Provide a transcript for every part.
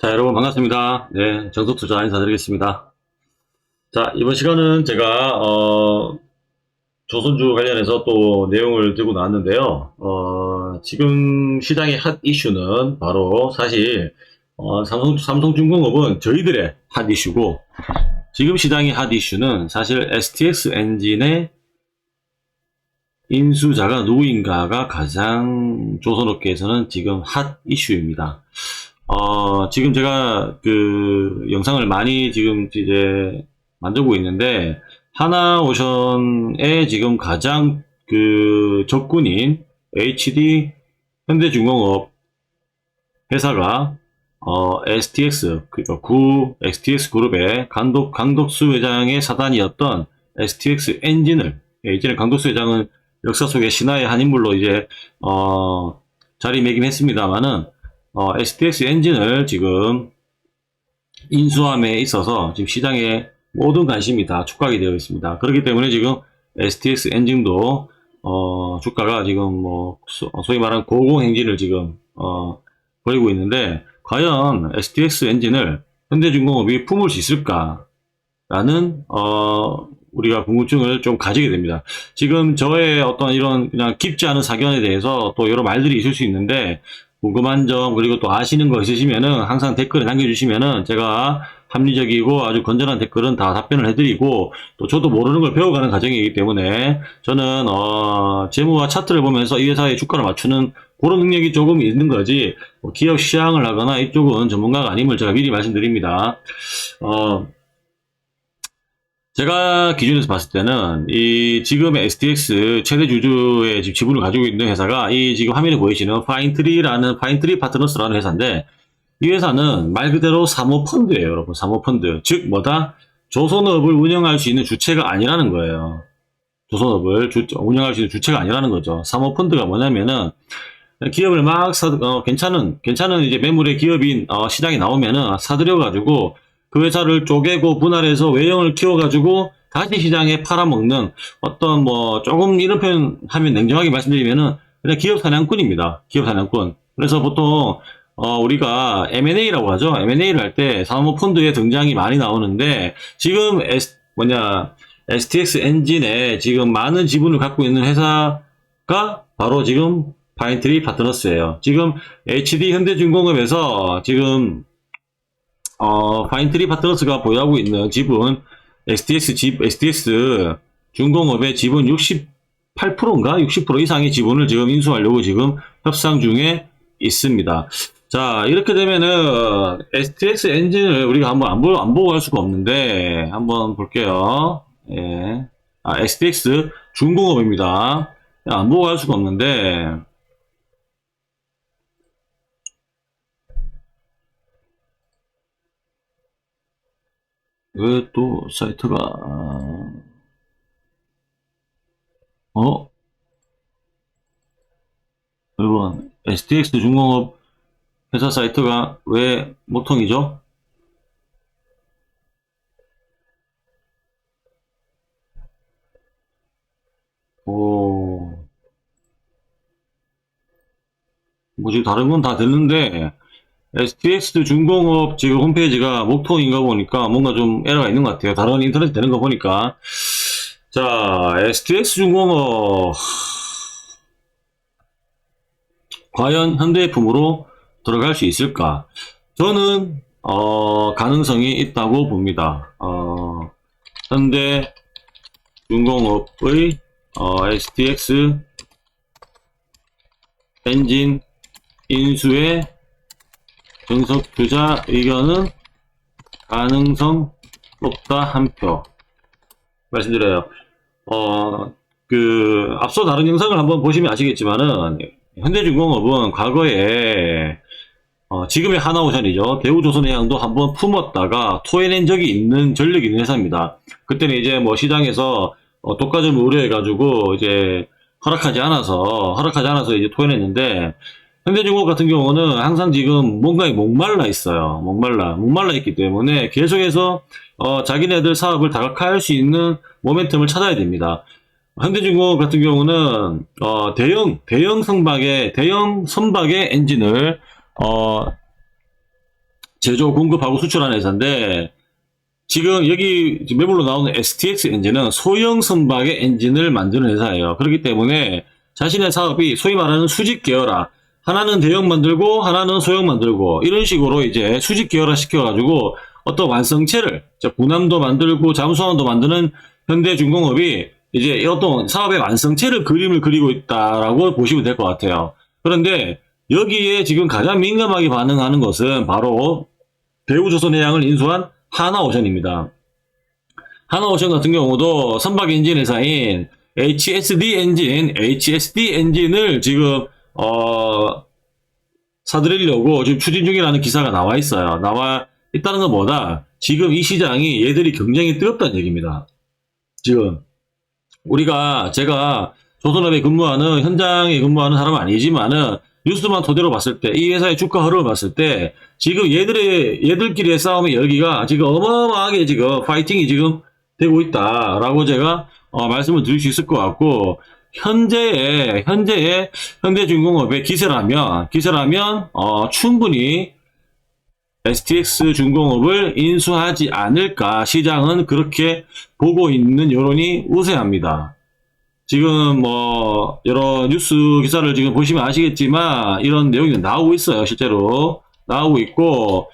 자, 여러분 반갑습니다. 네, 정석투자 인사드리겠습니다. 자, 이번 시간은 제가, 어, 조선주 관련해서 또 내용을 들고 나왔는데요. 어, 지금 시장의 핫 이슈는 바로 사실, 어, 삼성, 삼성중공업은 저희들의 핫 이슈고, 지금 시장의 핫 이슈는 사실 STX 엔진의 인수자가 누구인가가 가장 조선업계에서는 지금 핫 이슈입니다. 어, 지금 제가 그 영상을 많이 지금 이제 만들고 있는데, 하나오션의 지금 가장 그 적군인 HD 현대중공업 회사가 어, STX, 그러니까 구 STX 그룹의 강독, 강덕수 회장의 사단이었던 STX 엔진을, 예, 이제는 강덕수 회장은 역사 속의 신화의 한 인물로 이제, 어, 자리매김했습니다만은, 어, STX 엔진을 지금 인수함에 있어서 지금 시장에 모든 관심이 다 축락이 되어 있습니다. 그렇기 때문에 지금 STX 엔진도 어, 주가가 지금 뭐 소- 소위 말하는 고공 행진을 지금 어, 보이고 있는데 과연 STX 엔진을 현대중공업이 품을 수 있을까라는 어, 우리가 궁금증을 좀 가지게 됩니다. 지금 저의 어떤 이런 그냥 깊지 않은 사견에 대해서 또 여러 말들이 있을 수 있는데 궁금한 점 그리고 또 아시는 거 있으시면은 항상 댓글에 남겨주시면은 제가 합리적이고 아주 건전한 댓글은 다 답변을 해드리고 또 저도 모르는 걸 배워가는 과정이기 때문에 저는 어 재무와 차트를 보면서 이 회사의 주가를 맞추는 그런 능력이 조금 있는 거지 뭐 기업 시향을 하거나 이쪽은 전문가가 아님을 제가 미리 말씀드립니다. 어 제가 기준에서 봤을 때는 이 지금의 STX 최대 주주의 지금 지분을 가지고 있는 회사가 이 지금 화면에 보이시는 파인트리라는 파인트리 파트너스라는 회사인데 이 회사는 말 그대로 사모펀드예요, 여러분. 사모펀드. 즉 뭐다? 조선업을 운영할 수 있는 주체가 아니라는 거예요. 조선업을 주- 운영할 수 있는 주체가 아니라는 거죠. 사모펀드가 뭐냐면은 기업을 막 사, 어, 괜찮은, 괜찮은 이제 매물의 기업인, 어, 시장에 나오면은 사들여 가지고 그 회사를 쪼개고 분할해서 외형을 키워가지고 다시 시장에 팔아먹는 어떤 뭐 조금 이런 표현 하면 냉정하게 말씀드리면은 그냥 기업 사냥꾼입니다. 기업 사냥꾼. 그래서 보통 어, 우리가 M&A라고 하죠. M&A를 할 때 사모 펀드의 등장이 많이 나오는데 지금 S, 뭐냐 STX 엔진에 지금 많은 지분을 갖고 있는 회사가 바로 지금 파인트리 파트너스예요. 지금 HD 현대중공업에서 지금 어, 파인트리 파트너스가 보유하고 있는 지분 STX 집 STX 중공업의 지분 68%인가 60% 이상의 지분을 지금 인수하려고 지금 협상 중에 있습니다. 자, 이렇게 되면은 STX 엔진을 우리가 한번 안, 보, 안 보고 갈 수가 없는데 한번 볼게요. 예. 아, STX 중공업입니다. 안 보고 갈 수가 없는데 왜 또 사이트가 어? 여러분 STX 중공업 회사 사이트가 왜 모통이죠? 오, 뭐지 다른 건 다 됐는데 STX 중공업 지금 홈페이지가 목통인가 보니까 뭔가 좀 에러가 있는 것 같아요. 다른 인터넷 되는 거 보니까. 자, STX 중공업. 과연 현대제품으로 들어갈 수 있을까? 저는, 어, 가능성이 있다고 봅니다. 어, 현대 중공업의, 어, STX 엔진 인수의 정석 투자 의견은 가능성 높다 한 표. 말씀드려요. 어, 그, 앞서 다른 영상을 한번 보시면 아시겠지만은, 현대중공업은 과거에, 어, 지금의 하나오션이죠. 대우조선해양도 한번 품었다가 토해낸 적이 있는 전력이 있는 회사입니다. 그때는 이제 뭐 시장에서 어, 독과점을 우려해가지고 이제 허락하지 않아서, 허락하지 않아서 이제 토해냈는데, 현대중공업 같은 경우는 항상 지금 뭔가에 목말라 있어요. 목말라. 목말라 있기 때문에 계속해서 어, 자기네들 사업을 다각화할 수 있는 모멘텀을 찾아야 됩니다. 현대중공업 같은 경우는 어, 대형 대형 선박의 대형 선박의 엔진을 어, 제조, 공급하고 수출하는 회사인데 지금 여기 매물로 나오는 STX 엔진은 소형 선박의 엔진을 만드는 회사예요. 그렇기 때문에 자신의 사업이 소위 말하는 수직 계열화 하나는 대형 만들고 하나는 소형 만들고 이런 식으로 이제 수직 계열화 시켜가지고 어떤 완성체를 자, 군함도 만들고 잠수함도 만드는 현대 중공업이 이제 어떤 사업의 완성체를 그림을 그리고 있다라고 보시면 될 것 같아요. 그런데 여기에 지금 가장 민감하게 반응하는 것은 바로 대우조선해양을 인수한 하나오션입니다. 하나오션 같은 경우도 선박 엔진 회사인 HSD 엔진, HSD 엔진을 지금 어 사들이려고 지금 추진 중이라는 기사가 나와 있어요. 나와 있다는 건 뭐다? 지금 이 시장이 얘들이 굉장히 뜨겁다는 얘기입니다. 지금 우리가 제가 조선업에 근무하는 현장에 근무하는 사람은 아니지만은 뉴스만 토대로 봤을 때 이 회사의 주가 흐름을 봤을 때 지금 얘들의 얘들끼리의 싸움의 열기가 지금 어마어마하게 지금 파이팅이 지금 되고 있다라고 제가 어, 말씀을 드릴 수 있을 것 같고 현재의 현재의 현대 중공업의 기세라면 기세라면 어, 충분히 STX 중공업을 인수하지 않을까 시장은 그렇게 보고 있는 여론이 우세합니다. 지금 뭐 여러 뉴스 기사를 지금 보시면 아시겠지만 이런 내용이 나오고 있어요. 실제로 나오고 있고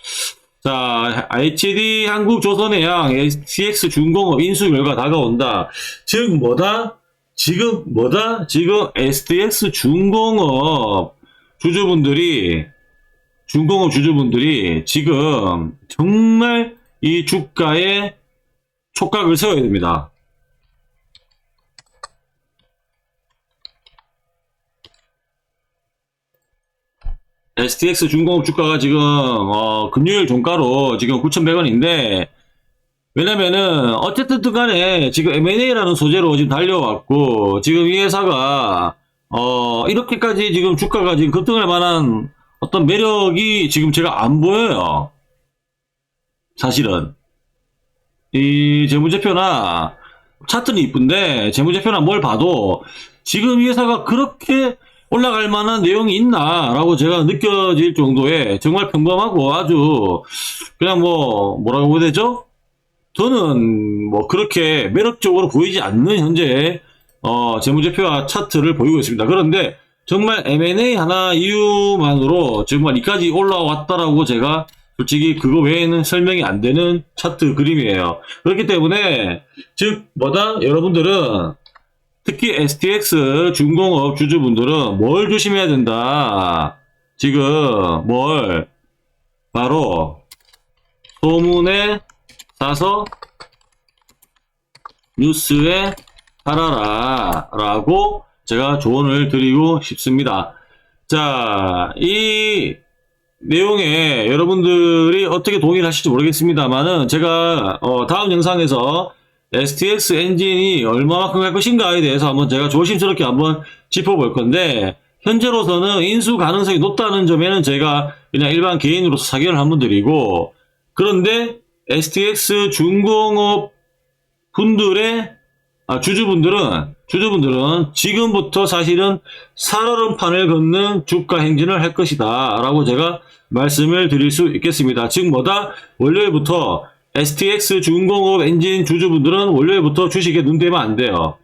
자 HD 한국조선해양 STX 중공업 인수 결과 다가온다. 즉 뭐다? 지금 뭐다? 지금 STX 중공업 주주분들이 중공업 주주분들이 지금 정말 이 주가에 촉각을 세워야 됩니다. STX 중공업 주가가 지금 어, 금요일 종가로 지금 9,100원인데 왜냐면은 어쨌든 간에 지금 M&A라는 소재로 지금 달려왔고 지금 이 회사가 어 이렇게까지 지금 주가가 지금 급등할 만한 어떤 매력이 지금 제가 안 보여요. 사실은 이 재무제표나 차트는 이쁜데 재무제표나 뭘 봐도 지금 이 회사가 그렇게 올라갈 만한 내용이 있나라고 제가 느껴질 정도의 정말 평범하고 아주 그냥 뭐 뭐라고 해야 되죠? 저는 뭐 그렇게 매력적으로 보이지 않는 현재 어, 재무제표와 차트를 보이고 있습니다. 그런데 정말 M&A 하나 이유만으로 정말 이까지 올라왔다라고 제가 솔직히 그거 외에는 설명이 안 되는 차트 그림이에요. 그렇기 때문에 즉 뭐다 여러분들은 특히 STX 중공업 주주분들은 뭘 조심해야 된다. 지금 뭘 바로 소문에 싸서 뉴스에 달아라 라고 제가 조언을 드리고 싶습니다. 자, 이 내용에 여러분들이 어떻게 동의를 하실지 모르겠습니다만은 제가 어, 다음 영상에서 STX 엔진이 얼마만큼 할 것인가에 대해서 한번 제가 조심스럽게 한번 짚어볼 건데 현재로서는 인수 가능성이 높다는 점에는 제가 그냥 일반 개인으로서 사견을 한번 드리고 그런데 STX 중공업 분들의 아, 주주분들은 주주분들은 지금부터 사실은 살얼음판을 걷는 주가 행진을 할 것이다 라고 제가 말씀을 드릴 수 있겠습니다. 즉 뭐다 월요일부터 STX 중공업 엔진 주주분들은 월요일부터 주식에 눈 떼면 안 돼요.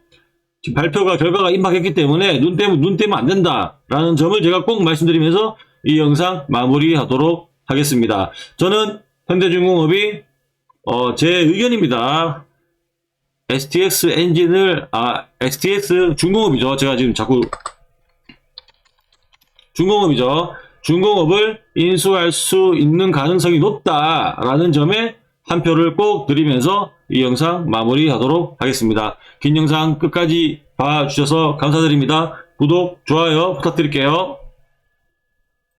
지금 발표가 결과가 임박했기 때문에 눈 떼면 눈 떼면 안 된다라는 점을 제가 꼭 말씀드리면서 이 영상 마무리하도록 하겠습니다. 저는 현대중공업이 어, 제 의견입니다. STX 엔진을 아 STX 중공업이죠. 제가 지금 자꾸 중공업이죠. 중공업을 인수할 수 있는 가능성이 높다라는 점에 한 표를 꼭 드리면서 이 영상 마무리하도록 하겠습니다. 긴 영상 끝까지 봐주셔서 감사드립니다. 구독, 좋아요 부탁드릴게요.